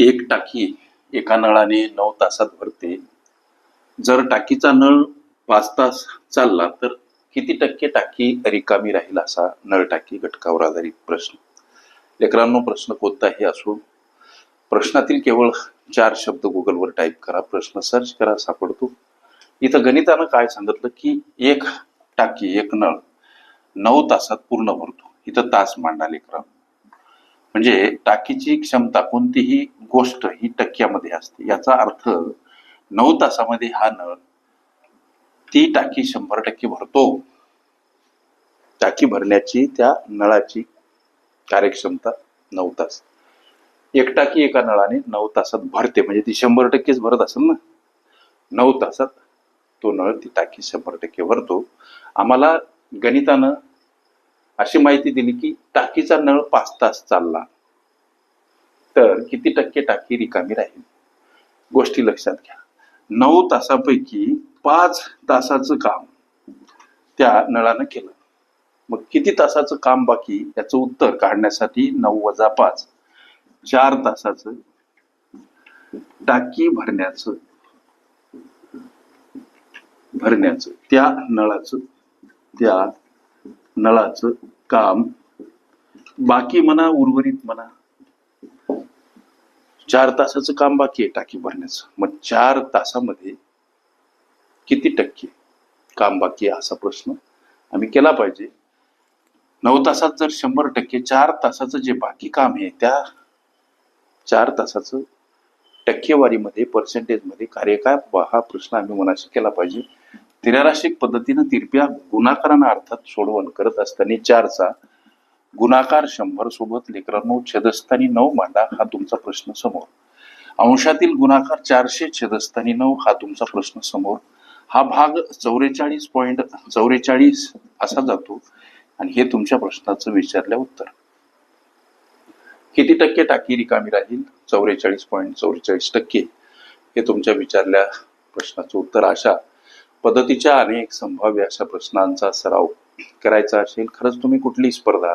एक टाकी एका नळाने नऊ तासात भरते. जर टाकीचा नळ पाच तास चालला तर किती टक्के टाकी रिकामी राहील असा नळ टाकी घटकावर आधारित प्रश्न? लेकरांनो प्रश्न कोणताही असो प्रश्नातील केवळ चार शब्द गुगलवर टाईप करा प्रश्न सर्च करा सापडतो. इथं गणितानं काय सांगितलं की एक टाकी एक नळ नऊ तासात पूर्ण भरतो. इथं तास मांडा लेकरा. म्हणजे टाकीची क्षमता कोणतीही गोष्ट ही टक्क्यामध्ये असते. याचा अर्थ नऊ तासामध्ये हा नळ ती टाकी शंभर टक्के भरतो. टाकी भरण्याची त्या नळाची कार्यक्षमता नऊ तास. एक टाकी एका नळाने नऊ तासात भरते. म्हणजे ती शंभर टक्केच भरत असेल ना? नऊ तासात तो नळ ती टाकी शंभर टक्के भरतो. आम्हाला गणितानं अशी माहिती दिली की टाकीचा नळ पाच तास चालला. तर किती टक्के टाकी रिकामी राहील? गोष्टी लक्षात घ्या. नऊ तासापैकी पाच तासाचं काम त्या नळानं केलं. मग किती तासाचं काम बाकी याचं उत्तर काढण्यासाठी नऊ वजा पाच चार तासाचं टाकी भरण्याचं भरण्याचं त्या नळाचं त्या नळाचं काम. बाकी म्हणा उर्वरित म्हणा चार तासाचं काम बाकी आहे टाकी भरण्याचं. मग चार तासामध्ये किती टक्के काम बाकी आहे असा प्रश्न आम्ही केला पाहिजे. नऊ तासात जर शंभर टक्के चार तासाचं जे बाकी काम आहे त्या चार तासाचं टक्केवारीमध्ये पर्सेंटेजमध्ये कार्य काय? हा प्रश्न आम्ही मनाशी केला पाहिजे. तिराराशिक पद्धतीनं तिरप्या गुणाकारानं अर्थात सोडवण करत असताना चारचा गुणाकार शंभर सोबत लेकरांनो छेदस्थानी नऊ मांडा हा तुमचा प्रश्न समोर. अंशातील गुणाकार चारशे छेदस्थानी नऊ हा तुमचा प्रश्न समोर. हा भाग चौवेचाळीस पॉईंट चौवेचाळीस असा जातो आणि हे तुमच्या प्रश्नाचं विचारल्या उत्तर. किती टक्के टाकी रिकामी राहील? चौवेचाळीस पॉईंट चौवेचाळीस टक्के. हे तुमच्या विचारल्या प्रश्नाचं उत्तर अशा पद्धतीच्या अनेक संभाव्य अशा प्रश्नांचा सराव करायचा असेल खरंच तुम्ही कुठली स्पर्धा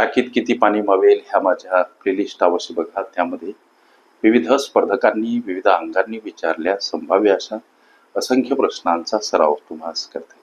टाकीत किती पाणी मावेल ह्या माझ्या प्लेलिस्ट अवश्य बघा. त्यामध्ये विविध स्पर्धकांनी विविध अंगांनी विचारल्या संभाव्य अशा असंख्य प्रश्नांचा सराव तुम्हाला करते.